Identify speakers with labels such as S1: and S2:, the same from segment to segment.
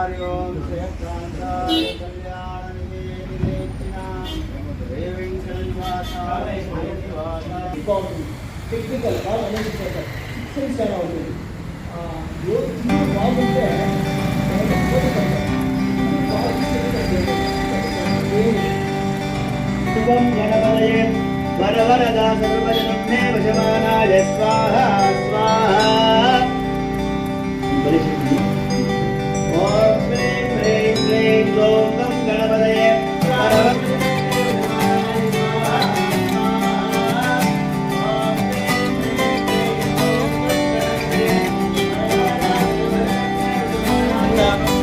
S1: हरि ओम श्री कल्याण టెక్నికల్గా అనేది ఫిక్స్ అవుతుంది బాగుంటే వరవరదా సర్వజనం వశమానాయ స్వాహ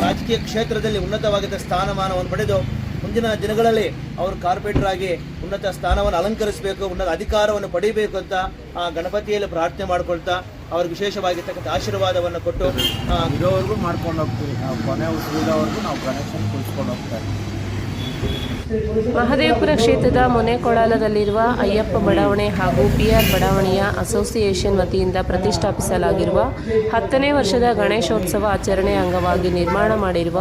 S1: ರಾಜಕೀಯ ಕ್ಷೇತ್ರದಲ್ಲಿ ಉನ್ನತವಾಗಿದ್ದ ಸ್ಥಾನಮಾನವನ್ನು ಪಡೆದು ಮುಂದಿನ ದಿನಗಳಲ್ಲಿ ಅವರು ಕಾರ್ಪೊರೇಟರ್ ಆಗಿ ಉನ್ನತ ಸ್ಥಾನವನ್ನು ಅಲಂಕರಿಸಬೇಕು, ಉನ್ನತ ಅಧಿಕಾರವನ್ನು ಪಡಿಬೇಕು ಅಂತ, ಆ, ಗಣಪತಿಯಲ್ಲಿ ಪ್ರಾರ್ಥನೆ ಮಾಡ್ಕೊಳ್ತಾ ಅವ್ರಿಗೆ ವಿಶೇಷವಾಗಿರ್ತಕ್ಕಂಥ ಆಶೀರ್ವಾದವನ್ನು ಕೊಟ್ಟು
S2: ಇರೋವರೆಗೂ ಮಾಡ್ಕೊಂಡು ಹೋಗ್ತೀವಿ ನಾವು ಕೊನೆ ಉಸಿರಿದವರೆಗೂ ನಾವು ಗಣೇಶನ ಕುಳಿಸ್ಕೊಂಡು ಹೋಗ್ತಾ ಇರ್ತೀವಿ.
S3: ಮಹದೇವಪುರ ಕ್ಷೇತ್ರದ ಮೊನೆಕೊಳಲದಲ್ಲಿರುವ ಅಯ್ಯಪ್ಪ ಬಡಾವಣೆ ಹಾಗೂ ಪಿಆರ್ ಬಡಾವಣೆಯ ಅಸೋಸಿಯೇಷನ್ ವತಿಯಿಂದ ಪ್ರತಿಷ್ಠಾಪಿಸಲಾಗಿರುವ ಹತ್ತನೇ ವರ್ಷದ ಗಣೇಶೋತ್ಸವ ಆಚರಣೆ ಅಂಗವಾಗಿ ನಿರ್ಮಾಣ ಮಾಡಿರುವ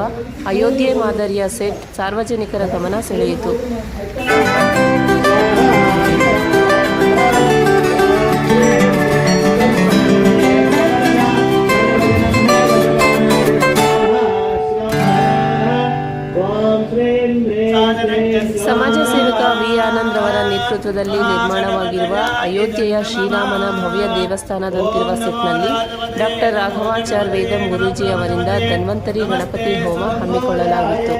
S3: ಅಯೋಧ್ಯೆ ಮಾದರಿಯ ಸೆಟ್ ಸಾರ್ವಜನಿಕರ ಗಮನ ಸೆಳೆಯಿತು. ನೇತೃತ್ವದಲ್ಲಿ ನಿರ್ಮಾಣವಾಗಿರುವ ಅಯೋಧ್ಯೆಯ ಶ್ರೀರಾಮನ ಭವ್ಯ ದೇವಸ್ಥಾನದಂತಿರುವ ಸೆಟ್ನಲ್ಲಿ ಡಾಕ್ಟರ್ ರಾಘವಾಚಾರ್ ವೇದಂ ಗುರೂಜಿ ಅವರಿಂದ ಧನ್ವಂತರಿ ಗಣಪತಿ ಹೋಮ ಹಮ್ಮಿಕೊಳ್ಳಲಾಗಿತ್ತು.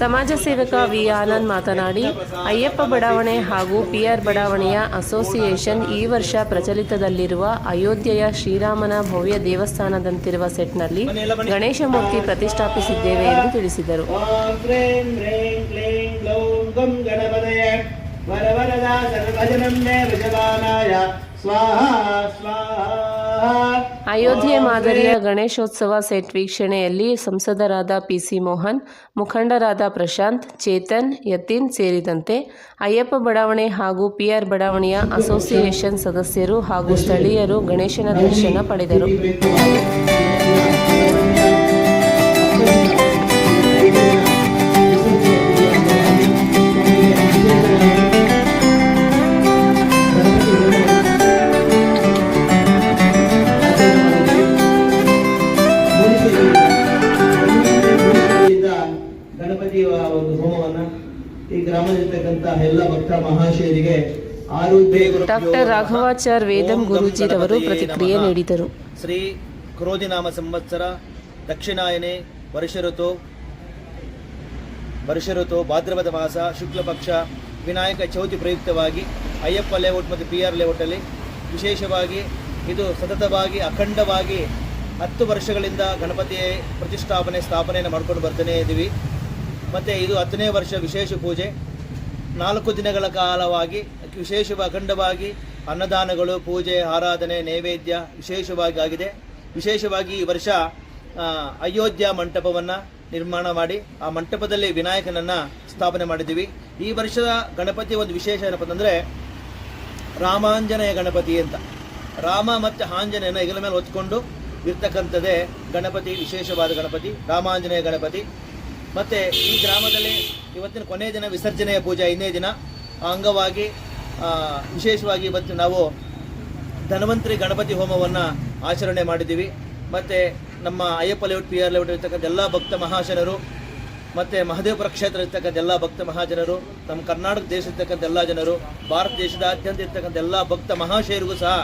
S3: ಸಮಾಜ ಸೇವಕ ವಿ ಆನಂದ್ ಮಾತನಾಡಿ, ಅಯ್ಯಪ್ಪ ಬಡಾವಣೆ ಹಾಗೂ ಪಿಆರ್ ಬಡಾವಣೆಯ ಅಸೋಸಿಯೇಷನ್ ಈ ವರ್ಷ ಪ್ರಚಲಿತದಲ್ಲಿರುವ ಅಯೋಧ್ಯೆಯ ಶ್ರೀರಾಮನ ಭವ್ಯ ದೇವಸ್ಥಾನದಂತಿರುವ ಸೆಟ್ನಲ್ಲಿ ಗಣೇಶ ಮೂರ್ತಿ ಪ್ರತಿಷ್ಠಾಪಿಸಿದ್ದೇವೆ ಎಂದು ತಿಳಿಸಿದರು. ಅಯೋಧ್ಯೆ ಮಾದರಿಯ ಗಣೇಶೋತ್ಸವ ಸೆಟ್ ವೀಕ್ಷಣೆಯಲ್ಲಿ ಸಂಸದರಾದ ಪಿಸಿ ಮೋಹನ್ ಮುಖಂಡರಾದ ಪ್ರಶಾಂತ್ ಚೇತನ್ ಯತೀನ್ ಸೇರಿದಂತೆ ಅಯ್ಯಪ್ಪ ಬಡಾವಣೆ ಹಾಗೂ ಪಿಆರ್ ಬಡಾವಣೆಯ ಅಸೋಸಿಯೇಷನ್ ಸದಸ್ಯರು ಹಾಗೂ ಸ್ಥಳೀಯರು ಗಣೇಶನ ದರ್ಶನ ಪಡೆದರು.
S1: ಮಹಾಶಯರಿಗೆ
S3: ಡಾಕ್ಟರ್ ರಾಘವಾಚಾರ್ ವೇದಂ ಗುರೂಜಿರವರು ಪ್ರತಿಕ್ರಿಯೆ ನೀಡಿದರು.
S1: ಶ್ರೀ ಕ್ರೋಧಿನಾಮ ಸಂವತ್ಸರ ದಕ್ಷಿಣಾಯನೆ ವರ್ಷ ಋತು ವರ್ಷ ಋತು ಭಾದ್ರಪದ ಮಾಸ ಶುಕ್ಲಪಕ್ಷ ವಿನಾಯಕ ಚೌತಿ ಪ್ರಯುಕ್ತವಾಗಿ ಅಯ್ಯಪ್ಪ ಲೇಔಟ್ ಮತ್ತು ಪಿ ಆರ್ ಲೇಔಟಲ್ಲಿ ವಿಶೇಷವಾಗಿ ಇದು ಸತತವಾಗಿ ಅಖಂಡವಾಗಿ ಹತ್ತು ವರ್ಷಗಳಿಂದ ಗಣಪತಿಯ ಪ್ರತಿಷ್ಠಾಪನೆ ಸ್ಥಾಪನೆಯನ್ನು ಮಾಡ್ಕೊಂಡು ಬರ್ತಾನೆ ಇದ್ದೀವಿ ಮತ್ತು ಇದು ಹತ್ತನೇ ವರ್ಷ ವಿಶೇಷ ಪೂಜೆ. ನಾಲ್ಕು ದಿನಗಳ ಕಾಲವಾಗಿ ವಿಶೇಷ ಅಖಂಡವಾಗಿ ಅನ್ನದಾನಗಳು, ಪೂಜೆ, ಆರಾಧನೆ, ನೈವೇದ್ಯ ವಿಶೇಷವಾಗಿ ಆಗಿದೆ. ವಿಶೇಷವಾಗಿ ಈ ವರ್ಷ ಅಯೋಧ್ಯ ಮಂಟಪವನ್ನು ನಿರ್ಮಾಣ ಮಾಡಿ, ಆ ಮಂಟಪದಲ್ಲಿ ವಿನಾಯಕನನ್ನು ಸ್ಥಾಪನೆ ಮಾಡಿದ್ದೀವಿ. ಈ ವರ್ಷದ ಗಣಪತಿ ಒಂದು ವಿಶೇಷ ಏನಪ್ಪ ಅಂತಂದರೆ ರಾಮಾಂಜನೇಯ ಗಣಪತಿ ಅಂತ. ರಾಮ ಮತ್ತು ಆಂಜನೇಯನ ಹೆಗಲ ಮೇಲೆ ಹೊತ್ಕೊಂಡು ಇರ್ತಕ್ಕಂಥದ್ದೇ ಗಣಪತಿ, ವಿಶೇಷವಾದ ಗಣಪತಿ, ರಾಮಾಂಜನೇಯ ಗಣಪತಿ. ಮತ್ತು ಈ ಗ್ರಾಮದಲ್ಲಿ ಇವತ್ತಿನ ಕೊನೆಯ ದಿನ ವಿಸರ್ಜನೆಯ ಪೂಜೆ ಐದನೇ ದಿನ. ಅಂಗವಾಗಿ ವಿಶೇಷವಾಗಿ ಇವತ್ತು ನಾವು ಧನ್ವಂತರಿ ಗಣಪತಿ ಹೋಮವನ್ನು ಆಚರಣೆ ಮಾಡಿದ್ದೀವಿ. ಮತ್ತು ನಮ್ಮ Ayyappa layout P R layout ಇರ್ತಕ್ಕಂಥ ಎಲ್ಲ ಭಕ್ತ ಮಹಾಜನರು, ಮತ್ತು ಮಹದೇವಪುರ ಕ್ಷೇತ್ರ ಇರ್ತಕ್ಕಂಥ ಎಲ್ಲ ಭಕ್ತ ಮಹಾಜನರು, ನಮ್ಮ ಕರ್ನಾಟಕ ದೇಶ ಇರ್ತಕ್ಕಂಥ ಎಲ್ಲ ಜನರು, ಭಾರತ ದೇಶದಾದ್ಯಂತ ಇರ್ತಕ್ಕಂಥ ಎಲ್ಲ ಭಕ್ತ ಮಹಾಶಯರಿಗೂ ಸಹ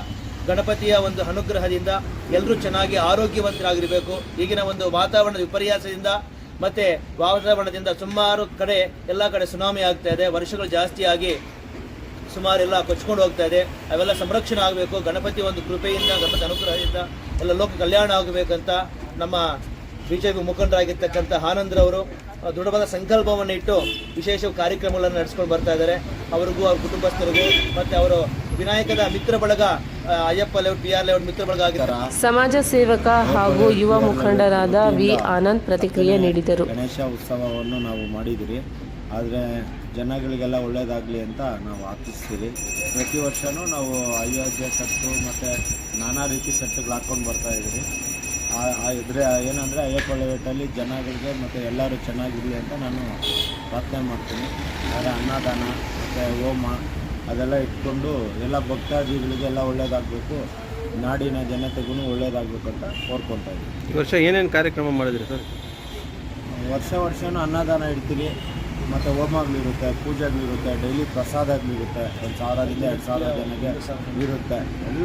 S1: ಗಣಪತಿಯ ಒಂದು ಅನುಗ್ರಹದಿಂದ ಎಲ್ಲರೂ ಚೆನ್ನಾಗಿ ಆರೋಗ್ಯವಂತರಾಗಿರಬೇಕು. ಈಗಿನ ಒಂದು ವಾತಾವರಣದ ವಿಪರ್ಯಾಸದಿಂದ ಮತ್ತು ವಾತಾವರಣದಿಂದ ಸುಮಾರು ಕಡೆ ಎಲ್ಲ ಕಡೆ ಸುನಾಮಿ ಆಗ್ತಾ ಇದೆ, ವರ್ಷಗಳು ಜಾಸ್ತಿಯಾಗಿ ಸುಮಾರೆಲ್ಲ ಕೊಚ್ಕೊಂಡು ಹೋಗ್ತಾ ಇದೆ. ಅವೆಲ್ಲ ಸಂರಕ್ಷಣೆ ಆಗಬೇಕು, ಗಣಪತಿ ಒಂದು ಕೃಪೆಯಿಂದ, ಗಣಪತಿ ಅನುಗ್ರಹದಿಂದ ಎಲ್ಲ ಲೋಕ ಕಲ್ಯಾಣ ಆಗಬೇಕಂತ ನಮ್ಮ ಬಿ ಜೆ ಪಿ ಮುಖಂಡರಾಗಿರ್ತಕ್ಕಂಥ ಆನಂದ್ರವರು ದೃಢವಾದ ಸಂಕಲ್ಪವನ್ನು ಇಟ್ಟು ವಿಶೇಷ ಕಾರ್ಯಕ್ರಮಗಳನ್ನು ನಡೆಸ್ಕೊಂಡು ಬರ್ತಾ ಇದ್ದಾರೆ. ಅವರಿಗೂ, ಅವ್ರ ಕುಟುಂಬಸ್ಥರಿಗೂ, ಮತ್ತು ಅವರು ವಿನಾಯಕದ ಮಿತ್ರ ಬಳಗ Ayyappa layout B R layout ಮಿತ್ರ ಬಳಗ ಆಗಿದ್ದಾರೆ.
S3: ಸಮಾಜ ಸೇವಕ ಹಾಗೂ ಯುವ ಮುಖಂಡರಾದ ವಿ. ಆನಂದ್ ಪ್ರತಿಕ್ರಿಯೆ ನೀಡಿದರು.
S2: ಗಣೇಶ ಉತ್ಸವವನ್ನು ನಾವು ಮಾಡಿದಿರಿ ಆದರೆ ಜನಗಳಿಗೆಲ್ಲ ಒಳ್ಳೆಯದಾಗಲಿ ಅಂತ ನಾವು ಆಶಿಸ್ತೀವಿ ಪ್ರತಿ ವರ್ಷವೂ ನಾವು ಅಯೋಧ್ಯೆ ಸೆಟ್ಟು ಮತ್ತು ನಾನಾ ರೀತಿ ಸೆಟ್ಟುಗಳು ಹಾಕ್ಕೊಂಡು ಬರ್ತಾ ಇದ್ದೀರಿ. ಇದ್ರೆ ಏನಂದರೆ ಅಯ್ಯಪ್ಪ ಲೇಔಟಲ್ಲಿ ಜನಗಳಿಗೆ ಮತ್ತು ಎಲ್ಲರೂ ಚೆನ್ನಾಗಿರಲಿ ಅಂತ ನಾನು ಪ್ರಾರ್ಥನೆ ಮಾಡ್ತೀನಿ. ಆದರೆ ಅನ್ನದಾನ ಮತ್ತು ಹೋಮ ಅದೆಲ್ಲ ಇಟ್ಕೊಂಡು ಎಲ್ಲ ಭಕ್ತಾದಿಗಳಿಗೆಲ್ಲ ಒಳ್ಳೆಯದಾಗಬೇಕು ನಾಡಿನ ಜನತೆಗೂ ಒಳ್ಳೆಯದಾಗಬೇಕು ಅಂತ ಕೋರ್ಕೊತಾ ಇದ್ದೀವಿ
S4: ಈ ವರ್ಷ ಏನೇನು ಕಾರ್ಯಕ್ರಮ ಮಾಡಿದ್ರಿ ಸರ್?
S2: ವರ್ಷ ವರ್ಷವೂ ಅನ್ನದಾನ ಇಡ್ತೀವಿ. ಮತ್ತು ಹೋಮಗಳಿರುತ್ತೆ ಪೂಜೆಗಳಿರುತ್ತೆ ಡೈಲಿ ಪ್ರಸಾದಗಳಿರುತ್ತೆ ಒಂದು ಸಾವಿರದಿಂದ ಎರಡು ಸಾವಿರ ಜನಕ್ಕೆ ಇರುತ್ತೆ. ಎಲ್ಲ